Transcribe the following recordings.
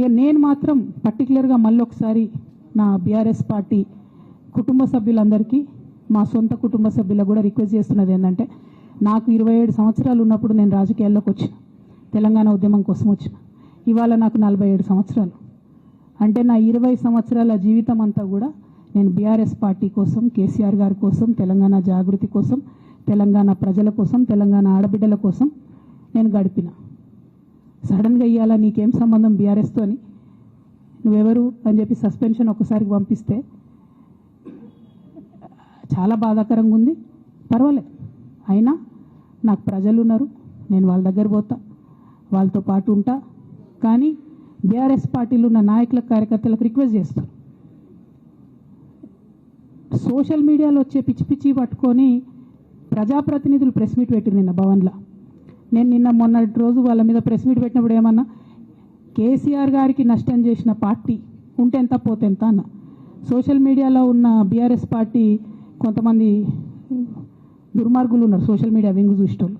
ఇక నేను మాత్రం పర్టికులర్గా మళ్ళీ ఒకసారి నా బీఆర్ఎస్ పార్టీ కుటుంబ సభ్యులందరికీ మా సొంత కుటుంబ సభ్యులకు కూడా రిక్వెస్ట్ చేస్తున్నది ఏంటంటే నాకు ఇరవై ఏడు సంవత్సరాలు ఉన్నప్పుడు నేను రాజకీయాల్లోకి వచ్చిన తెలంగాణ ఉద్యమం కోసం వచ్చిన. ఇవాళ నాకు నలభై ఏడు సంవత్సరాలు. అంటే నా ఇరవై సంవత్సరాల జీవితం అంతా కూడా నేను బీఆర్ఎస్ పార్టీ కోసం కేసీఆర్ గారి కోసం తెలంగాణ జాగృతి కోసం తెలంగాణ ప్రజల కోసం తెలంగాణ ఆడబిడ్డల కోసం నేను గడిపిన. సడన్గా ఇవ్వాలా నీకేం సంబంధం బీఆర్ఎస్తో అని నువ్వెవరు? అని చెప్పి సస్పెన్షన్ ఒక్కసారికి పంపిస్తే చాలా బాధాకరంగా ఉంది. పర్వాలేదు. అయినా నాకు ప్రజలు ఉన్నారు నేను వాళ్ళ దగ్గర పోతా. వాళ్ళతో పాటు ఉంటా. కానీ బీఆర్ఎస్ పార్టీలో ఉన్న నాయకుల కార్యకర్తలకు రిక్వెస్ట్ చేస్తాను సోషల్ మీడియాలో వచ్చే పిచ్చి పిచ్చి పట్టుకొని ప్రజాప్రతినిధులు ప్రెస్ మీట్ పెట్టింది నిన్న భవన్లో. నేను నిన్న మొన్నటి రోజు వాళ్ళ మీద ప్రెస్ మీట్ పెట్టినప్పుడు ఏమన్నా కేసీఆర్ గారికి నష్టం చేసిన పార్టీ ఉంటే ఎంత అన్న. సోషల్ మీడియాలో ఉన్న బీఆర్ఎస్ పార్టీ కొంతమంది దుర్మార్గులు ఉన్నారు సోషల్ మీడియా వింగు చూసేటోళ్ళు.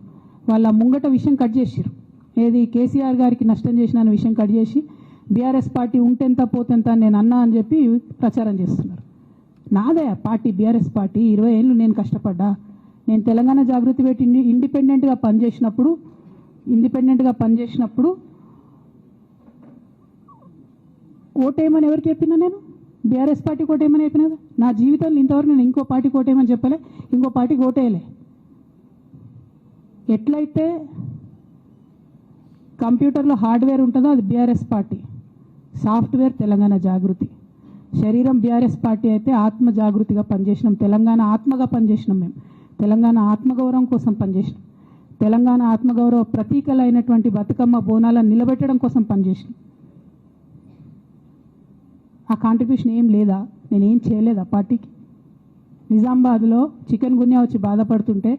వాళ్ళ ముంగట విషయం కట్ చేసిర్రు. ఏది కేసీఆర్ గారికి నష్టం చేసిన అనే విషయం కట్ చేసి బీఆర్ఎస్ పార్టీ ఉంటెంత పోతెంత నేను అన్నా అని చెప్పి ప్రచారం చేస్తున్నారు. నాదే పార్టీ బీఆర్ఎస్ పార్టీ. ఇరవై ఏళ్ళు నేను కష్టపడ్డా. నేను తెలంగాణ జాగృతి పెట్టి ఇండి- ఇండిపెండెంట్గా పనిచేసినప్పుడు ఇండిపెండెంట్గా పనిచేసినప్పుడు ఓటేయమని ఎవరికి చెప్పినా నేను? బీఆర్ఎస్ పార్టీ ఓటేయమని చెప్పినా నా జీవితంలో ఇంతవరకు నేను ఇంకో పార్టీ ఓటేయమని చెప్పలే ఇంకో పార్టీకి ఓటేయలే. ఎట్లయితే కంప్యూటర్లో హార్డ్వేర్ ఉంటుందో అది BRS party software Telangana Jagruthi. శరీరం బీఆర్ఎస్ పార్టీ అయితే ఆత్మ జాగృతిగా పనిచేసినాం తెలంగాణ ఆత్మగా పనిచేసినాం మేము. తెలంగాణ ఆత్మగౌరవం కోసం పనిచేసిన తెలంగాణ ఆత్మగౌరవ ప్రతీకలైనటువంటి బతుకమ్మ బోనాలను నిలబెట్టడం కోసం పనిచేసిన ఆ కాంట్రిబ్యూషన్ ఏం లేదా? నేనేం చేయలేదు ఆ పార్టీకి? నిజామాబాద్లో చికెన్ గున్యా వచ్చి బాధపడుతుంటే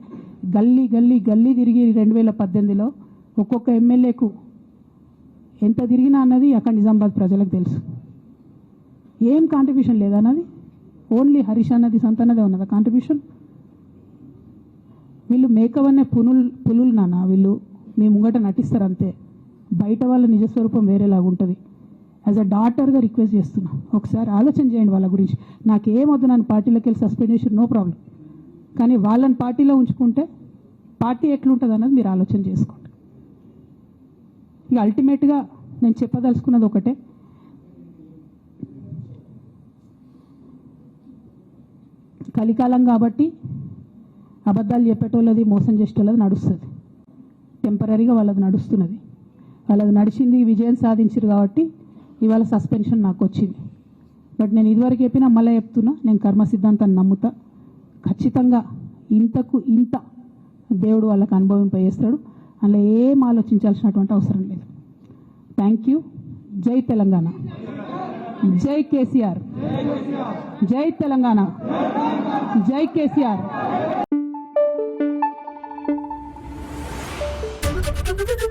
గల్లీ గల్లీ గల్లీ తిరిగి రెండు వేల పద్దెనిమిదిలో ఒక్కొక్క ఎమ్మెల్యేకు ఎంత తిరిగినా అన్నది అక్కడ నిజామాబాద్ ప్రజలకు తెలుసు. ఏం కాంట్రిబ్యూషన్ లేదన్నది ఓన్లీ హరీష్ అన్నది సంతనదే ఉన్నదా కాంట్రిబ్యూషన్ వీళ్ళు మేకవన్నే పునులు పులులు నాన్న వీళ్ళు. మీ ముంగట నటిస్తారు అంతే బయట వాళ్ళ నిజస్వరూపం వేరేలాగా ఉంటుంది యాజ్ అ డాటర్గా రిక్వెస్ట్ చేస్తున్నా. ఒకసారి ఆలోచన చేయండి వాళ్ళ గురించి. నాకేమొద్దు నన్ను పార్టీలోకి వెళ్ళి సస్పెండ్ చేసి నో ప్రాబ్లం కానీ వాళ్ళని పార్టీలో ఉంచుకుంటే పార్టీ ఎట్లుంటుంది అన్నది మీరు ఆలోచన చేసుకోండి. ఇక అల్టిమేట్గా నేను చెప్పదలుచుకున్నది ఒకటే. కలికాలం కాబట్టి అబద్ధాలు చెప్పేటోళ్ళది మోసం చేసేటోళ్ళది నడుస్తుంది. టెంపరీగా వాళ్ళది నడుస్తున్నది. వాళ్ళది నడిచింది విజయం సాధించారు కాబట్టి ఇవాళ సస్పెన్షన్ నాకు వచ్చింది. బట్ నేను ఇదివరకు చెప్పినా మళ్ళీ చెప్తున్నా నేను కర్మ సిద్ధాంతాన్ని నమ్ముతా. ఖచ్చితంగా ఇంతకు ఇంత దేవుడు వాళ్ళకి అనుభవింపజేస్తాడు. అందులో ఏం ఆలోచించాల్సినటువంటి అవసరం లేదు. థ్యాంక్ యూ జై తెలంగాణ. జై కేసీఆర్. జై తెలంగాణ. జై కేసీఆర్. Thank you.